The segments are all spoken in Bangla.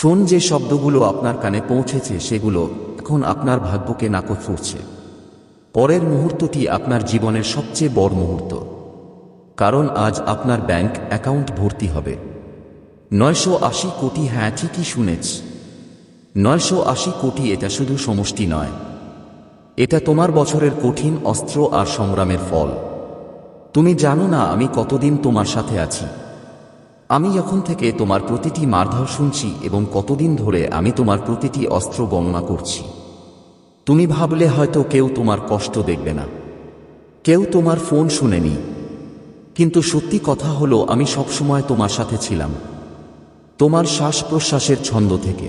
শোন যে শব্দগুলো আপনার কানে পৌঁছেছে, সেগুলো এখন আপনার ভাগ্যকে নাকচ করছে। পরের মুহূর্তটি আপনার জীবনের সবচেয়ে বড় মুহূর্ত। কারণ আজ আপনার ব্যাংক অ্যাকাউন্ট ভর্তি হবে। নয়শো আশি কোটি হ্যাঁ ঠিকই শুনেছ। নয়শো আশি কোটি এটা শুধু সমষ্টি নয়। এটা তোমার বছরের কঠিন অস্ত্র আর সংগ্রামের ফল। তুমি জানো না আমি কতদিন তোমার সাথে আছি। আমি যখন থেকে তোমার প্রতিটি মারধর শুনছি এবং কতদিন ধরে আমি তোমার প্রতিটি অস্ত্র গণনা করছি। তুমি ভাবলে হয়তো কেউ তোমার কষ্ট দেখবে না। কেউ তোমার ফোন শুনেনি। কিন্তু সত্যি কথা হলো, আমি সবসময় তোমার সাথে ছিলাম। তোমার শ্বাস প্রশ্বাসের ছন্দ থেকে।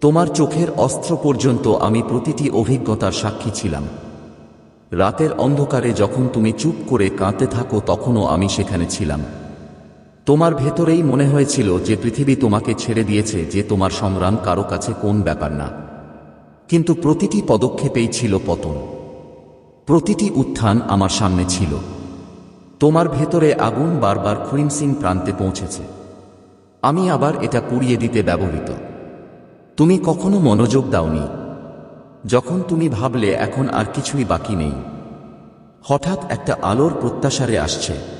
তোমার চোখের অস্ত্র পর্যন্ত আমি প্রতিটি অভিজ্ঞতার সাক্ষী ছিলাম। রাতের অন্ধকারে যখন তুমি চুপ করে কাঁদতে থাকো, তখনও আমি সেখানে ছিলাম। তোমার ভেতরেই মনে হয়েছিল যে পৃথিবী তোমাকে ছেড়ে দিয়েছে যে তোমার সংগ্রাম কারও কাছে কোন ব্যাপার না। কিন্তু প্রতিটি পদক্ষেপেই ছিল পতন। প্রতিটি উত্থান আমার সামনে ছিল। তোমার ভেতরে আগুন বারবার সিং প্রান্তে পৌঁছেছে। আমি আবার এটা পুড়িয়ে দিতে ব্যবহৃত। তুমি কখনো মনোযোগ দাওনি। যখন তুমি ভাবলে এখন আর কিছুই বাকি নেই। হঠাৎ একটা আলোর প্রত্যাশারে আসছে।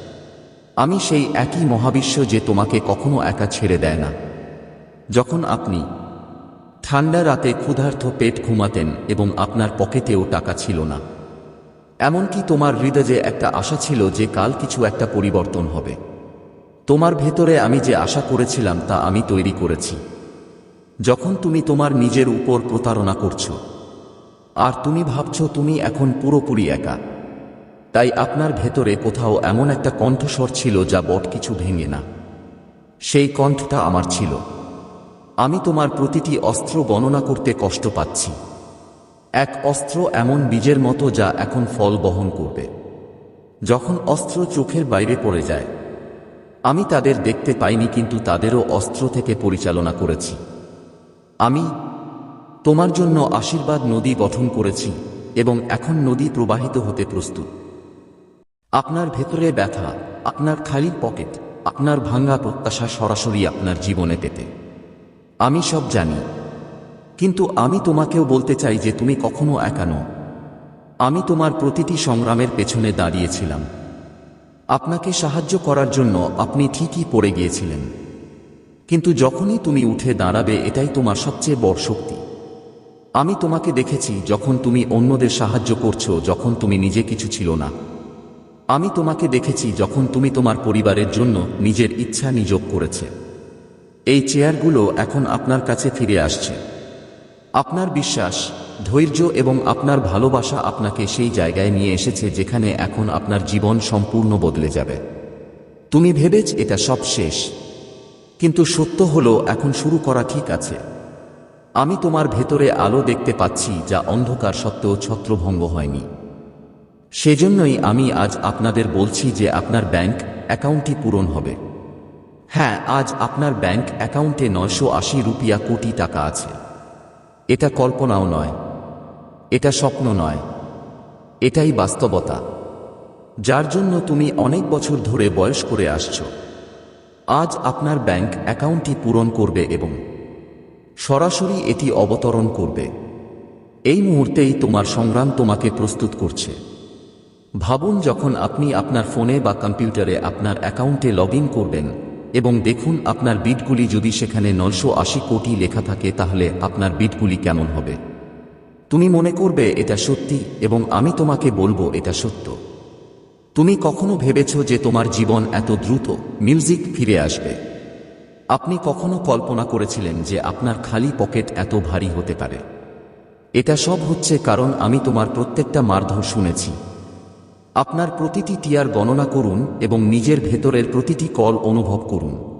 আমি সেই একই মহাবিশ্ব যে তোমাকে কখনো একা ছেড়ে দেয় না। যখন আপনি ঠান্ডা রাতে ক্ষুধার্থ পেট ঘুমাতেন এবং আপনার পকেটেও টাকা ছিল না, এমনকি তোমার হৃদয়ে একটা আশা ছিল যে কাল কিছু একটা পরিবর্তন হবে, তোমার ভেতরে আমি যে আশা করেছিলাম তা আমি তৈরি করেছি। যখন তুমি তোমার নিজের উপর প্রতারণা করছ, আর তুমি ভাবছ তুমি এখন পুরোপুরি একা তাই আপনার ভেতরে কোথাও এমন একটা কণ্ঠস্বর ছিল যা বট কিছু ভেঙে না। সেই কণ্ঠটা আমার ছিল। আমি তোমার প্রতিটি অস্ত্র গণনা করতে কষ্ট পাচ্ছি। এক অস্ত্র এমন বীজের মতো যা এখন ফল বহন করবে। যখন অস্ত্র চোখের বাইরে পড়ে যায়, আমি তাদের দেখতে পাইনি কিন্তু তাদেরও অস্ত্র থেকে পরিচালনা করেছি। আমি তোমার জন্য আশীর্বাদ নদী গঠন করেছি এবং এখন নদী প্রবাহিত হতে প্রস্তুত। আপনার ভেতরে ব্যথা, আপনার খালি পকেট, আপনার ভাঙ্গা প্রত্যাশা সরাসরি আপনার জীবনে পেতে। আমি সব জানি। কিন্তু আমি তোমাকেও বলতে চাই যে তুমি কখনো একা নও। আমি তোমার প্রতিটি সংগ্রামের পেছনে দাঁড়িয়েছিলাম। আপনাকে সাহায্য করার জন্য আপনি ঠিকই পড়ে গিয়েছিলেন। কিন্তু যখনই তুমি উঠে দাঁড়াবে এটাই তোমার সবচেয়ে বড় শক্তি। আমি তোমাকে দেখেছি যখন তুমি অন্যদের সাহায্য করছ, যখন তুমি নিজে কিছু ছিল না। আমি তোমাকে দেখেছি যখন তুমি তোমার পরিবারের জন্য নিজের ইচ্ছা নিযোগ করেছে। এই চেয়ারগুলো এখন আপনার কাছে ফিরে আসছে। আপনার বিশ্বাস, ধৈর্য এবং আপনার ভালোবাসা আপনাকে সেই জায়গায় নিয়ে এসেছে যেখানে এখন আপনার জীবন সম্পূর্ণ বদলে যাবে। তুমি ভেবেছ এটা সব শেষ, কিন্তু সত্য হলো এখন শুরু করা ঠিক আছে। আমি তোমার ভেতরে আলো দেখতে পাচ্ছি যা অন্ধকার সত্ত্বেও ছত্রভঙ্গ হয়নি। সেজন্যই আমি আজ আপনাদের বলছি যে আপনার ব্যাংক অ্যাকাউন্টটি পূরণ হবে। হ্যাঁ আজ আপনার ব্যাংক অ্যাকাউন্টে নয়শো আশি রুপিয়া কোটি টাকা আছে। এটা কল্পনাও নয়। এটা স্বপ্ন নয়। এটাই বাস্তবতা। যার জন্য তুমি অনেক বছর ধরে বয়স করে আসছ। আজ আপনার ব্যাংক অ্যাকাউন্টটি পূরণ করবে এবং সরাসরি এটি অবতরণ করবে। এই মুহূর্তেই তোমার সংগ্রাম তোমাকে প্রস্তুত করছে। ভাবুন যখন আপনি আপনার ফোনে বা কম্পিউটারে আপনার অ্যাকাউন্টে লগ করবেন, এবং দেখুন আপনার বিটগুলি যদি সেখানে নয়শো আশি কোটি লেখা থাকে, তাহলে আপনার বিটগুলি কেমন হবে। তুমি মনে করবে এটা সত্যি, এবং আমি তোমাকে বলব এটা সত্য। তুমি কখনো ভেবেছ যে তোমার জীবন এত দ্রুত মিউজিক ফিরে আসবে? আপনি কখনো কল্পনা করেছিলেন যে আপনার খালি পকেট এত ভারী হতে পারে? এটা সব হচ্ছে কারণ আমি তোমার প্রত্যেকটা মারধর শুনেছি। আপনার প্রতিটি টিয়ার গণনা করুন এবং নিজের ভেতরের প্রতিটি কল অনুভব করুন।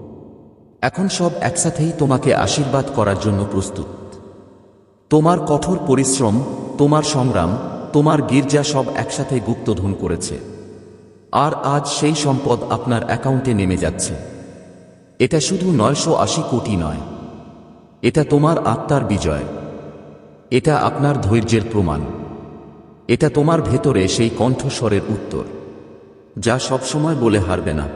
এখন সব একসাথেই তোমাকে আশীর্বাদ করার জন্য প্রস্তুত। তোমার কঠোর পরিশ্রম, তোমার সংগ্রাম, তোমার গির্জা সব একসাথে গুপ্তধন করেছে। আর আজ সেই সম্পদ আপনার অ্যাকাউন্টে নেমে যাচ্ছে। এটা শুধু নয়শো আশি কোটি নয়। এটা তোমার আত্মার বিজয়। এটা আপনার ধৈর্যের প্রমাণ। এটা তোমার ভেতরে সেই কণ্ঠস্বরের উত্তর, যা সবসময় বলে হারবে না।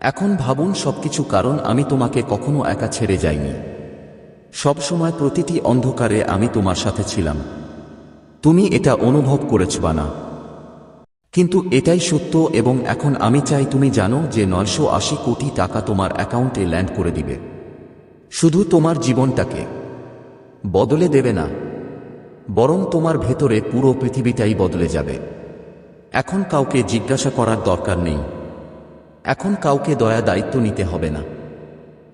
এখন ভাবুন সবকিছু কারণ আমি তোমাকে কখনো একা ছেড়ে যাইনি। সবসময় প্রতিটি অন্ধকারে আমি তোমার সাথে ছিলাম। তুমি এটা অনুভব করেছ বা না কিন্তু এটাই সত্য এবং এখন আমি চাই তুমি জানো যে নয়শো আশি কোটি টাকা তোমার অ্যাকাউন্টে ল্যান্ড করে দিবে। শুধু তোমার জীবনটাকে। বদলে দেবে না। বরং তোমার ভেতরে পুরো পৃথিবীটাই বদলে যাবে। এখন কাউকে জিজ্ঞাসা করার দরকার নেই। এখন কাউকে দয়া দায়িত্ব নিতে হবে না।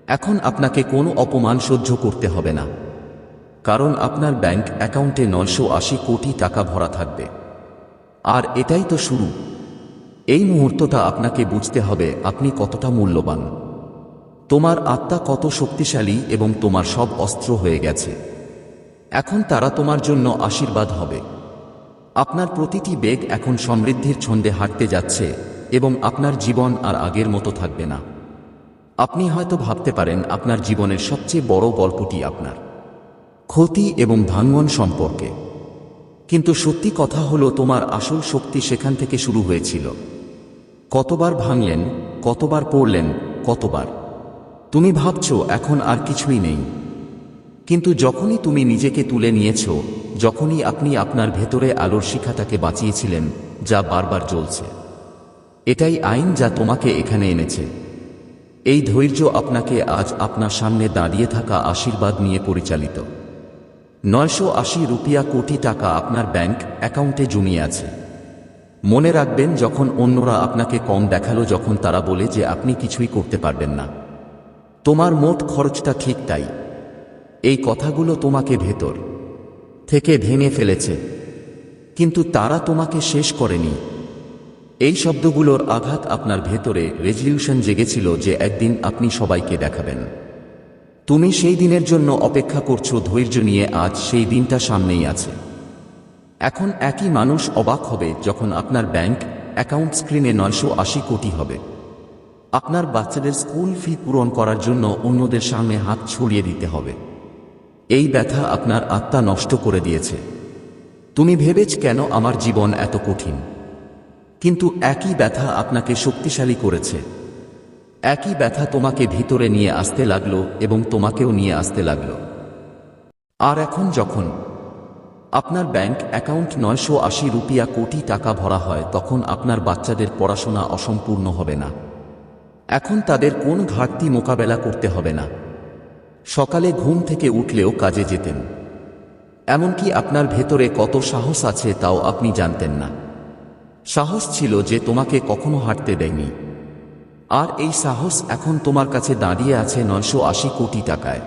এখন আপনাকে কোনো অপমান সহ্য করতে হবে না। কারণ আপনার ব্যাংক অ্যাকাউন্টে নয়শো আশি কোটি টাকা ভরা থাকবে। আর এটাই তো শুরু। এই মুহূর্তটা আপনাকে বুঝতে হবে আপনি কতটা মূল্যবান। তোমার আত্মা কত শক্তিশালী এবং তোমার সব অস্ত্র হয়ে গেছে। এখন তারা তোমার জন্য আশীর্বাদ হবে। আপনার প্রতিটি বেগ এখন সমৃদ্ধির ছন্দে হাঁটতে যাচ্ছে এবং আপনার জীবন আর আগের মতো থাকবে না। আপনি হয়তো ভাবতে পারেন, আপনার জীবনের সবচেয়ে বড় গল্পটি আপনার। ক্ষতি এবং ভাঙ্গন সম্পর্কে। কিন্তু সত্যি কথা হলো, তোমার আসল শক্তি সেখান থেকে শুরু হয়েছিল। কতবার ভাঙলেন, কতবার পড়লেন, কতবার। তুমি ভাবছ, এখন আর কিছুই নেই। কিন্তু যখনই তুমি নিজেকে তুলে নিয়েছ, যখনই আপনি আপনার ভেতরে আলোর শিখাটাকে বাঁচিয়েছিলেন, যা বারবার জ্বলছে। এটাই আইন যা তোমাকে এখানে এনেছে। এই ধৈর্য আপনাকে আজ আপনার সামনে দাঁড়িয়ে থাকা আশীর্বাদ নিয়ে পরিচালিত। নয়শো আশি রুপিয়া কোটি টাকা আপনার ব্যাংক অ্যাকাউন্টে জমিয়ে আছে। মনে রাখবেন, যখন অন্যরা আপনাকে কম দেখাল, যখন তারা বলে যে আপনি কিছুই করতে পারবেন না। তোমার মোট খরচটা ঠিক তাই। এই কথাগুলো তোমাকে ভেতর থেকে ভেঙে ফেলেছে। কিন্তু তারা তোমাকে শেষ করেনি। এই শব্দগুলোর আঘাত আপনার ভেতরে রেজলিউশন জেগেছিল যে একদিন আপনি সবাইকে দেখাবেন। তুমি সেই দিনের জন্য অপেক্ষা করছ ধৈর্য নিয়ে, আজ সেই দিনটা সামনেই আছে। এখন একই মানুষ অবাক হবে যখন আপনার ব্যাংক অ্যাকাউন্ট স্ক্রিনে নয়শো আশি কোটি হবে। আপনার বাচ্চাদের স্কুল ফি পূরণ করার জন্য অন্যদের সামনে হাত ছড়িয়ে দিতে হবে। এই ব্যথা আপনার আত্মা নষ্ট করে দিয়েছে। তুমি ভেবেছ কেন আমার জীবন এত কঠিন? কিন্তু একই ব্যথা আপনাকে শক্তিশালী করেছে। একই ব্যথা তোমাকে ভিতরে নিয়ে আসতে লাগল এবং তোমাকেও নিয়ে আসতে লাগল। আর এখন যখন আপনার ব্যাংক অ্যাকাউন্ট নয়শো আশি রুপিয়া কোটি টাকা ভরা হয়, তখন আপনার বাচ্চাদের পড়াশোনা অসম্পূর্ণ হবে না। এখন তাদের কোন ঘাটতি মোকাবেলা করতে হবে না। সকালে ঘুম থেকে উঠলেও কাজে যেতেন। এমনকি আপনার ভেতরে কত সাহস আছে তাও আপনি জানতেন না। সাহস ছিল যে তোমাকে কখনো হাঁটতে দেয়নি। আর এই সাহস এখন তোমার কাছে দাঁড়িয়ে আছে নয়শো আশি কোটি টাকায়।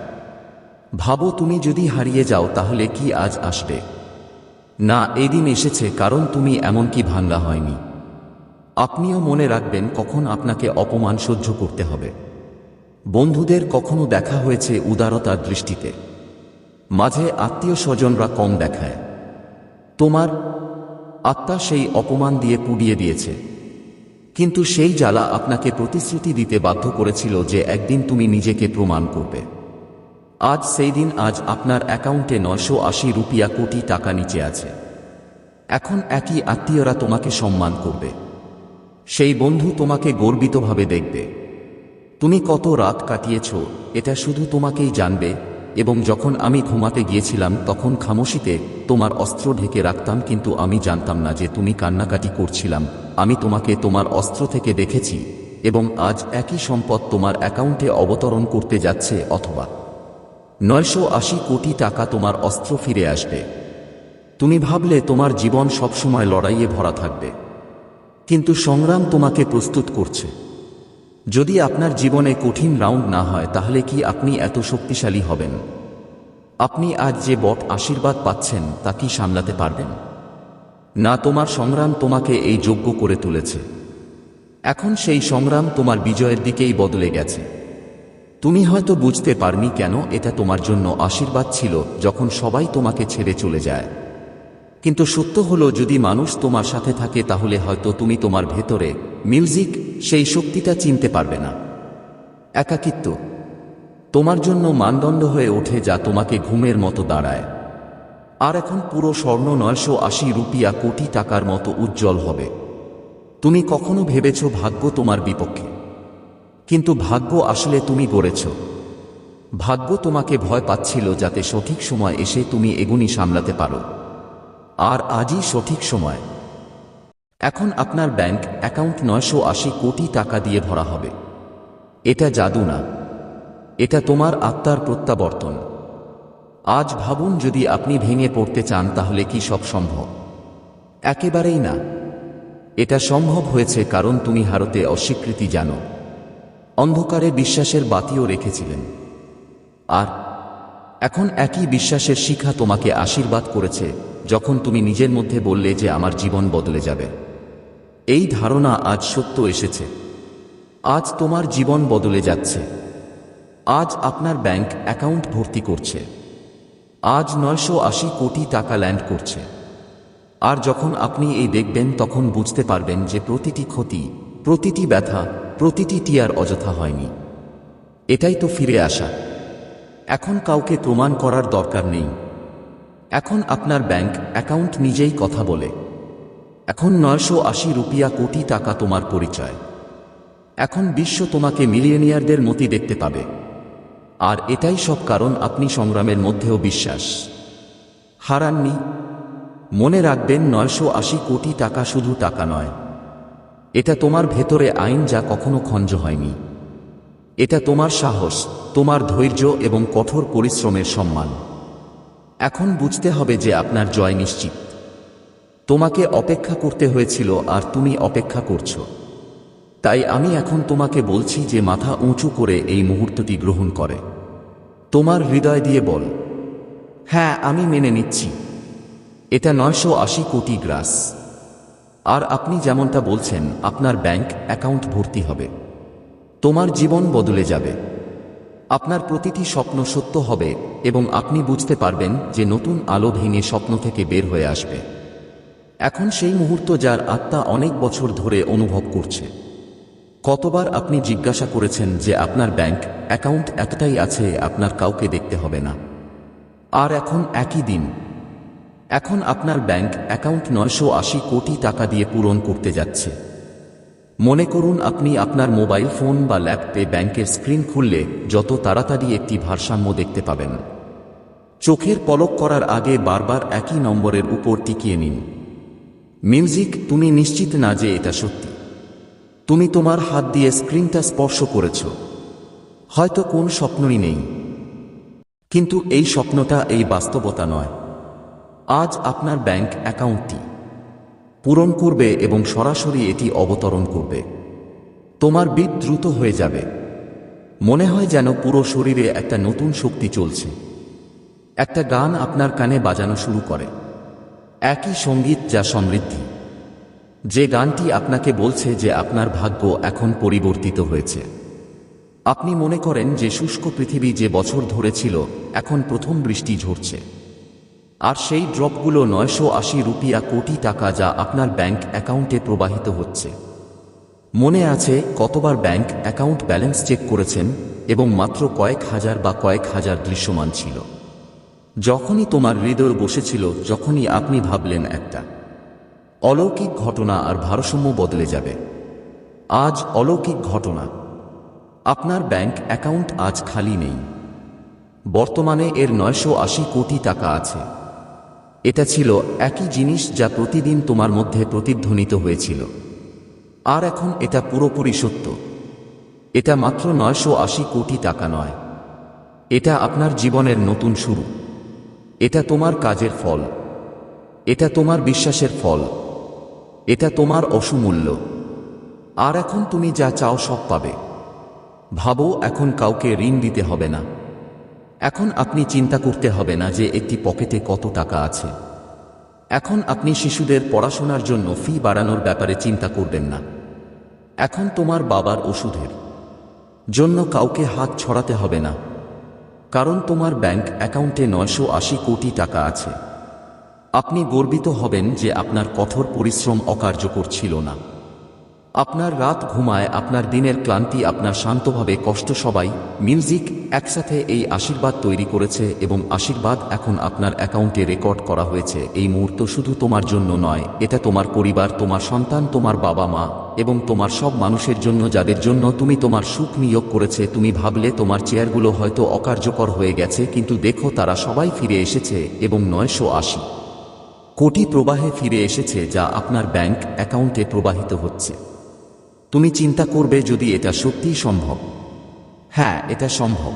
ভাবো তুমি যদি হারিয়ে যাও তাহলে কি আজ আসবে? না এদিন এসেছে কারণ তুমি এমনকি ভাঙ্গা হয়নি। আপনিও মনে রাখবেন কখন আপনাকে অপমান সহ্য করতে হবে। বন্ধুদের কখনো দেখা হয়েছে উদারতার দৃষ্টিতে। মাঝে আত্মীয় স্বজনরা কম দেখায়। তোমার আত্মা সেই অপমান দিয়ে পুড়িয়ে দিয়েছে। কিন্তু সেই জ্বালা আপনাকে প্রতিশ্রুতি দিতে বাধ্য করেছিল যে একদিন তুমি নিজেকে প্রমাণ করবে। আজ সেই দিন আজ আপনার অ্যাকাউন্টে নয়শো আশি রুপিয়া কোটি টাকা নিচে আছে। এখন একই আত্মীয়রা তোমাকে সম্মান করবে। সেই বন্ধু তোমাকে গর্বিতভাবে দেখবে। তুমি কত রাত কাটিয়েছ, এটা শুধু তোমাকেই জানবে, এবং যখন আমি ঘুমাতে গিয়েছিলাম তখন খামোশিতে তোমার অস্ত্র ঢেকে রাখতাম, কিন্তু আমি জানতাম না যে তুমি কান্নাকাটি করছিলাম। আমি তোমাকে তোমার অস্ত্র থেকে দেখেছি, এবং আজ একই সম্পদ তোমার অ্যাকাউন্টে অবতরণ করতে যাচ্ছে, অথবা নয়শো আশি কোটি টাকা তোমার অস্ত্র ফিরে আসবে। তুমি ভাবলে তোমার জীবন সবসময় লড়াইয়ে ভরা থাকবে। কিন্তু সংগ্রাম তোমাকে প্রস্তুত করছে। যদি আপনার জীবনে কঠিন রাউন্ড না হয়, তাহলে কি আপনি এত শক্তিশালী হবেন? আপনি আজ যে বট আশীর্বাদ পাচ্ছেন, তা কি সামলাতে পারবেন? না, তোমার সংগ্রাম তোমাকে এই যোগ্য করে তুলেছে। এখন সেই সংগ্রাম তোমার বিজয়ের দিকেই বদলে গেছে। তুমি হয়তো বুঝতে পারনি কেন, এটা তোমার জন্য আশীর্বাদ ছিল, যখন সবাই তোমাকে ছেড়ে চলে যায়। কিন্তু সত্য হলো, যদি মানুষ তোমার সাথে থাকে, তাহলে হয়তো তুমি তোমার ভেতরে মিউজিক, সেই শক্তিটা চিনতে পারবে না। একাকিত্ব। তোমার জন্য মানদণ্ড হয়ে ওঠে যা তোমাকে ঘুমের মতো দাঁড়ায়। আর এখন পুরো স্বর্ণ নয়শো আশি রুপিয়া কোটি টাকার মতো উজ্জ্বল হবে। তুমি কখনো ভেবেছ ভাগ্য তোমার বিপক্ষে। কিন্তু ভাগ্য আসলে তুমি গড়েছ। ভাগ্য তোমাকে ভয় পাচ্ছিল যাতে সঠিক সময় এসে তুমি এগুনি সামলাতে পারো। আর আজই সঠিক সময়। এখন আপনার ব্যাংক অ্যাকাউন্ট নয়শো আশি কোটি টাকা দিয়ে ভরা হবে। এটা জাদু না। এটা তোমার আত্মার প্রত্যাবর্তন। আজ ভাবুন যদি আপনি ভেঙে পড়তে চান তাহলে কি সব সম্ভব? একেবারেই না। এটা সম্ভব হয়েছে কারণ তুমি হারতে অস্বীকৃতি জানো। অন্ধকারে বিশ্বাসের বাতিও রেখেছিলেন। আর এখন একই বিশ্বাসের শিখা তোমাকে আশীর্বাদ করেছে। যখন তুমি নিজের মধ্যে বললে যে আমার জীবন বদলে যাবে। এই ধারণা আজ সত্য এসেছে। আজ তোমার জীবন বদলে যাচ্ছে। আজ আপনার ব্যাংক অ্যাকাউন্ট ভর্তি করছে। আজ নয়শো আশি কোটি টাকা ল্যান্ড করছে। আর যখন আপনি এই দেখবেন, তখন বুঝতে পারবেন যে প্রতিটি ক্ষতি, প্রতিটি ব্যথা, প্রতিটি টিয়ার অযথা হয়নি। এটাই তো ফিরে আসা। এখন কাউকে প্রমাণ করার দরকার নেই। এখন আপনার ব্যাংক অ্যাকাউন্ট নিজেই কথা বলে। এখন নয়শো আশি রুপিয়া কোটি টাকা তোমার পরিচয়। এখন বিশ্ব তোমাকে মিলিয়নিয়ারদের মতি দেখতে পাবে। আর এটাই সব কারণ আপনি সংগ্রামের মধ্যেও বিশ্বাস। হারাননি। মনে রাখবেন নয়শো আশি কোটি টাকা শুধু টাকা নয়। এটা তোমার ভেতরে আইন যা কখনো খঞ্জ হয়নি। এটা তোমার সাহস, তোমার ধৈর্য এবং কঠোর পরিশ্রমের সম্মান। এখন বুঝতে হবে যে আপনার জয় নিশ্চিত। তোমাকে অপেক্ষা করতে হয়েছিল আর তুমি অপেক্ষা করছ। তাই আমি এখন তোমাকে বলছি যে মাথা উঁচু করে এই মুহূর্তটি গ্রহণ করে। তোমার হৃদয় দিয়ে বল হ্যাঁ আমি মেনে নিচ্ছি। এটা নয়শো আশি কোটি গ্রাস। আর আপনি যেমনটা বলছেন, আপনার ব্যাংক অ্যাকাউন্ট ভর্তি হবে। তোমার জীবন বদলে যাবে। আপনার প্রতিটি স্বপ্ন সত্য হবে এবং আপনি বুঝতে পারবেন যে নতুন আলো ভেঙে স্বপ্ন থেকে বের হয়ে আসবে। এখন সেই মুহূর্ত যার আত্মা অনেক বছর ধরে অনুভব করছে। কতবার আপনি জিজ্ঞাসা করেছেন যে আপনার ব্যাংক অ্যাকাউন্ট এতটাই আছে আপনার কাউকে দেখতে হবে না। আর এখন একই দিন। এখন আপনার ব্যাংক অ্যাকাউন্ট নয়শো আশি কোটি টাকা দিয়ে পূরণ করতে যাচ্ছে। মনে করুন আপনি আপনার মোবাইল ফোন বা ল্যাপটপে ব্যাংকের স্ক্রিন খুললে যত তাড়াতাড়ি একটি ভারসাম্য দেখতে পাবেন। চোখের পলক করার আগে বারবার একই নম্বরের উপর টিকিয়ে নিন। মিউজিক, তুমি নিশ্চিত না যে এটা সত্যি। তুমি তোমার হাত দিয়ে স্ক্রিনটা স্পর্শ করেছ। হয়তো কোন স্বপ্নই নেই। কিন্তু এই স্বপ্নটা এই বাস্তবতা নয়। আজ আপনার ব্যাংক অ্যাকাউন্টটি। পূরণ করবে এবং সরাসরি এটি অবতরণ করবে। তোমার বিদ দ্রুত হয়ে যাবে। মনে হয় যেন পুরো শরীরে একটা নতুন শক্তি চলছে। একটা গান আপনার কানে বাজানো শুরু করে। একই সংগীত যা সমৃদ্ধি। যে গানটি আপনাকে বলছে যে আপনার ভাগ্য এখন পরিবর্তিত হয়েছে। আপনি মনে করেন যে শুষ্ক পৃথিবী যে বছর ধরে ছিল এখন প্রথম বৃষ্টি ঝরছে। আর সেই ড্রপগুলো নয়শো আশি রুপিয়া কোটি টাকা যা আপনার ব্যাংক অ্যাকাউন্টে প্রবাহিত হচ্ছে। মনে আছে কতবার ব্যাংক অ্যাকাউন্ট ব্যালেন্স চেক করেছেন এবং মাত্র কয়েক হাজার বা কয়েক হাজার দৃশ্যমান ছিল। যখনই তোমার হৃদয় বসেছিল, যখনই আপনি ভাবলেন একটা। অলৌকিক ঘটনা আর ভারসাম্য বদলে যাবে। আজ অলৌকিক ঘটনা। আপনার ব্যাংক অ্যাকাউন্ট আজ খালি নেই। বর্তমানে এর নয়শো আশি কোটি টাকা আছে। এটা ছিল একই জিনিস যা প্রতিদিন তোমার মধ্যে প্রতিধ্বনিত হয়েছিল। আর এখন এটা পুরোপুরি সত্য। এটা মাত্র নয়শো আশি কোটি টাকা নয়। এটা আপনার জীবনের নতুন শুরু। এটা তোমার কাজের ফল। এটা তোমার বিশ্বাসের ফল। এটা তোমার অসুমূল্য। আর এখন তুমি যা চাও সব পাবে। ভাবো, এখন কাউকে ঋণ দিতে হবে না। এখন আপনি চিন্তা করতে হবে না যে একটি পকেটে কত টাকা আছে। এখন আপনি শিশুদের পড়াশোনার জন্য ফি বাড়ানোর ব্যাপারে চিন্তা করবেন না। এখন তোমার বাবার ওষুধের জন্য কাউকে হাত ছড়াতে হবে না। কারণ তোমার ব্যাংক অ্যাকাউন্টে নয়শো আশি কোটি টাকা আছে। আপনি গর্বিত হবেন যে আপনার কঠোর পরিশ্রম অকার্যকর ছিল না। আপনার রাত ঘুমায়, আপনার দিনের ক্লান্তি, আপনার শান্তভাবে কষ্ট সবাই, মিউজিক একসাথে এই আশীর্বাদ তৈরি করেছে এবং আশীর্বাদ এখন আপনার অ্যাকাউন্টে রেকর্ড করা হয়েছে। এই মুহূর্ত শুধু তোমার জন্য নয় এটা তোমার পরিবার, তোমার সন্তান, তোমার বাবা মা এবং তোমার সব মানুষের জন্য যাদের জন্য তুমি তোমার সুখ নিয়োগ করেছে। তুমি ভাবলে তোমার চেয়ারগুলো হয়তো অকার্যকর হয়ে গেছে, কিন্তু দেখো তারা সবাই ফিরে এসেছে এবং নয়শো আশি কোটি প্রবাহে ফিরে এসেছে যা আপনার ব্যাংক অ্যাকাউন্টে প্রবাহিত হচ্ছে। তুমি চিন্তা করবে যদি এটা সত্যিই সম্ভব। হ্যাঁ এটা সম্ভব।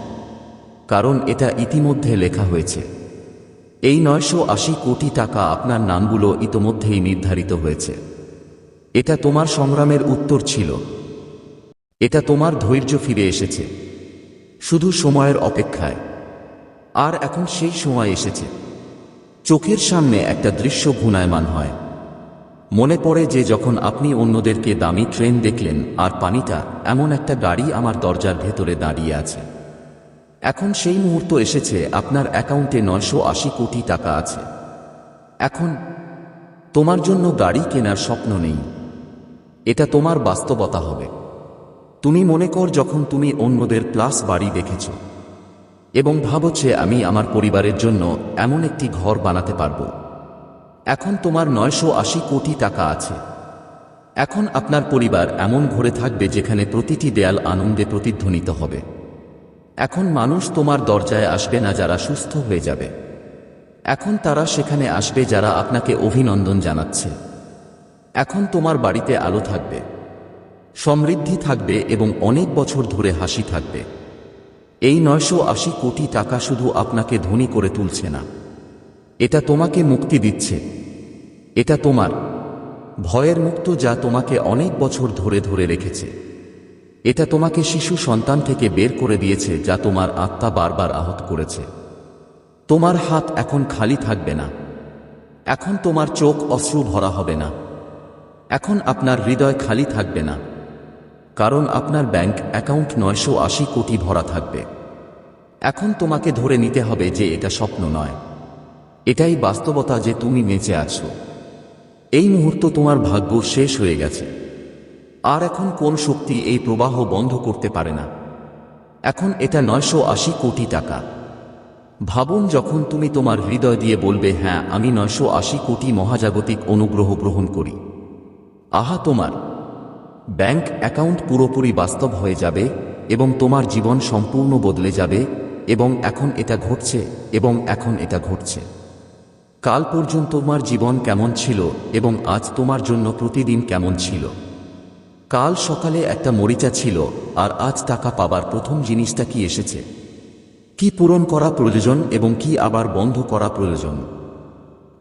কারণ এটা ইতিমধ্যে লেখা হয়েছে। এই নয়শো আশি কোটি টাকা আপনার নামগুলো ইতোমধ্যেই নির্ধারিত হয়েছে। এটা তোমার সংগ্রামের উত্তর ছিল। এটা তোমার ধৈর্য ফিরে এসেছে। শুধু সময়ের অপেক্ষায়। আর এখন সেই সময় এসেছে। চোখের সামনে একটা দৃশ্য ঘুণায়মান হয়। মনে পড়ে যে যখন আপনি অন্যদেরকে দামি ট্রেন দেখলেন, আর পানিটা এমন একটা গাড়ি আমার দরজার ভেতরে দাঁড়িয়ে আছে। এখন সেই মুহূর্ত এসেছে, আপনার অ্যাকাউন্টে নয়শো আশি কোটি টাকা আছে। এখন তোমার জন্য গাড়ি কেনার স্বপ্ন নেই। এটা তোমার বাস্তবতা হবে। তুমি মনে কর যখন তুমি অন্যদের প্লাস বাড়ি দেখেছ। এবং ভাবছে আমি আমার পরিবারের জন্য এমন একটি ঘর বানাতে পারব। এখন তোমার নয়শো আশি কোটি টাকা আছে। এখন আপনার পরিবার এমন ঘরে থাকবে যেখানে প্রতিটি দেয়াল আনন্দে প্রতিধ্বনিত হবে। এখন মানুষ তোমার দরজায় আসবে না, যারা সুস্থ হয়ে যাবে। এখন তারা সেখানে আসবে যারা আপনাকে অভিনন্দন জানাচ্ছে। এখন তোমার বাড়িতে আলো থাকবে। সমৃদ্ধি থাকবে এবং অনেক বছর ধরে হাসি থাকবে। এই নয়শো আশি কোটি টাকা শুধু আপনাকে ধনী করে তুলছে না। এটা তোমাকে মুক্তি দিচ্ছে। এটা তোমার। ভয়ের মুক্ত যা তোমাকে অনেক বছর ধরে ধরে রেখেছে। এটা তোমাকে শিশু সন্তান থেকে বের করে দিয়েছে যা তোমার আত্মা বারবার আহত করেছে। তোমার হাত এখন খালি থাকবে না। এখন তোমার চোখ অশ্রু ভরা হবে না। এখন আপনার হৃদয় খালি থাকবে না। কারণ আপনার ব্যাংক অ্যাকাউন্ট নয়শো আশি কোটি ভরা থাকবে। এখন তোমাকে ধরে নিতে হবে যে এটা স্বপ্ন নয়। এটাই বাস্তবতা যে তুমি বেঁচে আছো। এই মুহূর্ত তোমার ভাগ্য শেষ হয়ে গেছে। আর এখন কোন শক্তি এই প্রবাহ বন্ধ করতে পারে না? এখন এটা নয়শো আশি কোটি টাকা। ভাবুন যখন তুমি তোমার হৃদয় দিয়ে বলবে হ্যাঁ আমি নয়শো আশি কোটি মহাজাগতিক অনুগ্রহ গ্রহণ করি। আহা তোমার। ব্যাংক অ্যাকাউন্ট পুরোপুরি বাস্তব হয়ে যাবে এবং তোমার জীবন সম্পূর্ণ বদলে যাবে এবং এখন এটা ঘটছে এবং এখন এটা ঘটছে। কাল পর্যন্ত তোমার জীবন কেমন ছিল এবং আজ তোমার জন্য প্রতিদিন কেমন ছিল? কাল সকালে একটা মরিচা ছিল, আর আজ টাকা পাবার প্রথম জিনিসটা কি এসেছে? কি পূরণ করা প্রয়োজন এবং কি আবার বন্ধ করা প্রয়োজন?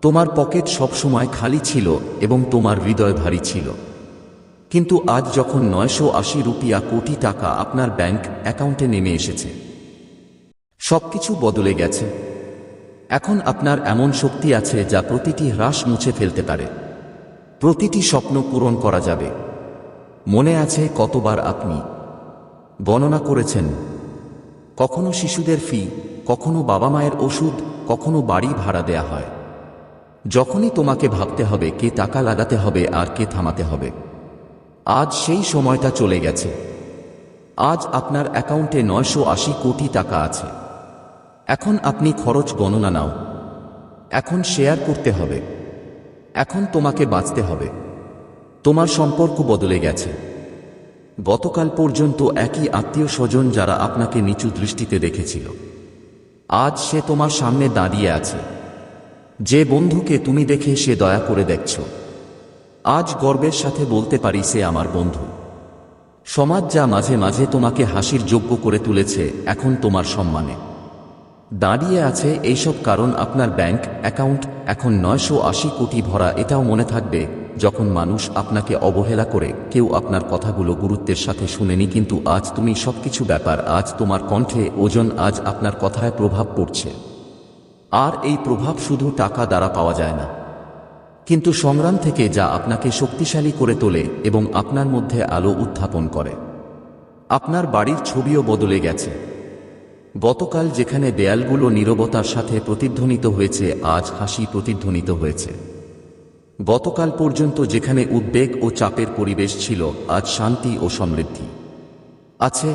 তোমার পকেট সবসময় খালি ছিল এবং তোমার হৃদয় ভারী ছিল। কিন্তু আজ যখন নয়শো আশি রুপিয়া কোটি টাকা আপনার ব্যাংক অ্যাকাউন্টে নেমে এসেছে, সবকিছু বদলে গেছে। এখন আপনার এমন শক্তি আছে যা প্রতিটি হ্রাস মুছে ফেলতে পারে। প্রতিটি স্বপ্ন পূরণ করা যাবে। মনে আছে কতবার আপনি গণনা করেছেন, কখনো শিশুদের ফি, কখনো বাবা মায়ের ওষুধ, কখনো বাড়ি ভাড়া দেয়া হয়। যখনই তোমাকে ভাবতে হবে কে টাকা লাগাতে হবে আর কে থামাতে হবে, আজ সেই সময়টা চলে গেছে। আজ আপনার অ্যাকাউন্টে নয়শো আশি কোটি টাকা আছে। এখন আপনি খরচ গণনা নাও। এখন শেয়ার করতে হবে। এখন তোমাকে বাঁচতে হবে। তোমার সম্পর্ক বদলে গেছে। গতকাল পর্যন্ত একই আত্মীয় স্বজন যারা আপনাকে নিচু দৃষ্টিতে দেখেছিল। আজ সে তোমার সামনে দাঁড়িয়ে আছে। যে বন্ধুকে তুমি দেখে সে দয়া করে দেখছ। আজ গর্বের সাথে বলতে পারি সে আমার বন্ধু। সমাজ যা মাঝে মাঝে তোমাকে হাসির যোগ্য করে তুলেছে, এখন তোমার সম্মানে। দাঁড়িয়ে আছে এইসব কারণ আপনার ব্যাংক অ্যাকাউন্ট এখন নয়শো আশি কোটি ভরা, এটাও মনে থাকবে যখন মানুষ আপনাকে অবহেলা করে, কেউ আপনার কথাগুলো গুরুত্বের সাথে শুনেনি, কিন্তু আজ তুমি সবকিছু ব্যাপার, আজ তোমার কণ্ঠে ওজন, আজ আপনার কথায় প্রভাব পড়ছে। আর এই প্রভাব শুধু টাকা দ্বারা পাওয়া যায় না। কিন্তু সংগ্রাম থেকে যা আপনাকে শক্তিশালী করে তোলে এবং আপনার মধ্যে আলো উত্থাপন করে। আপনার বাড়ির ছবিও বদলে গেছে। গতকাল যেখানে দেয়ালগুলো নীরবতার সাথে প্রতিধ্বনিত হয়েছে, আজ হাসি প্রতিধ্বনিত হয়েছে। গতকাল পর্যন্ত যেখানে উদ্বেগ ও চাপের পরিবেশ ছিল, আজ শান্তি ও সমৃদ্ধি। আছে,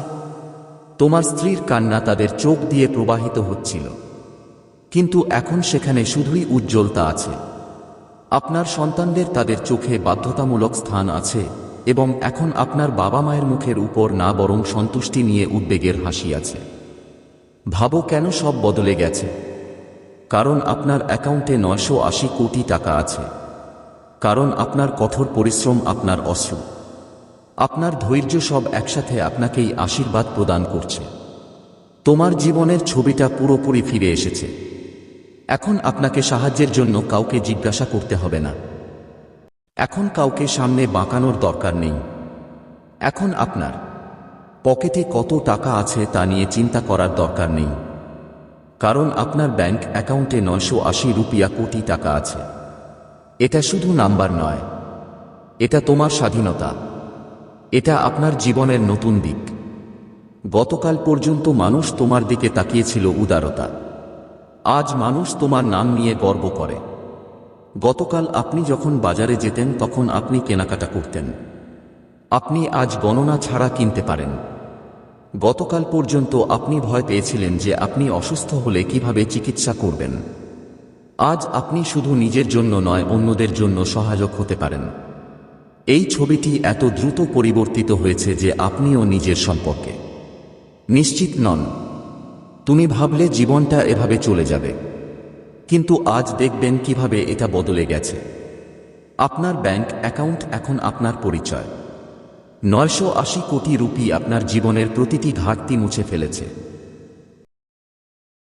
তোমার স্ত্রীর কান্না তাদের চোখ দিয়ে প্রবাহিত হচ্ছিল। কিন্তু এখন সেখানে শুধুই উজ্জ্বলতা আছে। আপনার সন্তানদের তাদের চোখে বাধ্যতামূলক স্থান আছে এবং এখন আপনার বাবা মায়ের মুখের উপর না বরং সন্তুষ্টি নিয়ে উদ্বেগের হাসি আছে। ভাবো কেন সব বদলে গেছে? কারণ আপনার অ্যাকাউন্টে নয়শো আশি কোটি টাকা আছে। কারণ আপনার কঠোর পরিশ্রম আপনার অস্ত্র। আপনার ধৈর্য সব একসাথে আপনাকেই আশীর্বাদ প্রদান করছে। তোমার জীবনের ছবিটা পুরোপুরি ফিরে এসেছে। এখন আপনাকে সাহায্যের জন্য কাউকে জিজ্ঞাসা করতে হবে না। এখন কাউকে সামনে বাঁকানোর দরকার নেই। এখন আপনার পকেটে কত টাকা আছে তা নিয়ে চিন্তা করার দরকার নেই। কারণ আপনার ব্যাংক অ্যাকাউন্টে নয়শো আশি রুপিয়া কোটি টাকা আছে। এটা শুধু নাম্বার নয়। এটা তোমার স্বাধীনতা। এটা আপনার জীবনের নতুন দিক। গতকাল পর্যন্ত মানুষ তোমার দিকে তাকিয়েছিল উদারতা। আজ মানুষ তোমার নাম নিয়ে গর্ব করে। গতকাল আপনি যখন বাজারে যেতেন তখন আপনি কেনাকাটা করতেন। আপনি আজ গণনা ছাড়া কিনতে পারেন। গতকাল পর্যন্ত আপনি ভয় পেয়েছিলেন যে আপনি অসুস্থ হলে কীভাবে চিকিৎসা করবেন। আজ আপনি শুধু নিজের জন্য নয়, অন্যদের জন্য সহায়ক হতে পারেন। এই ছবিটি এত দ্রুত পরিবর্তিত হয়েছে যে আপনিও নিজের সম্পর্কে নিশ্চিত নন। তুমি ভাবলে জীবনটা এভাবে চলে যাবে। কিন্তু আজ দেখবেন কীভাবে এটা বদলে গেছে। আপনার ব্যাংক অ্যাকাউন্ট এখন আপনার পরিচয়। নয়শো আশি কোটি রুপি আপনার জীবনের প্রতিটি ঘাটতি মুছে ফেলেছে।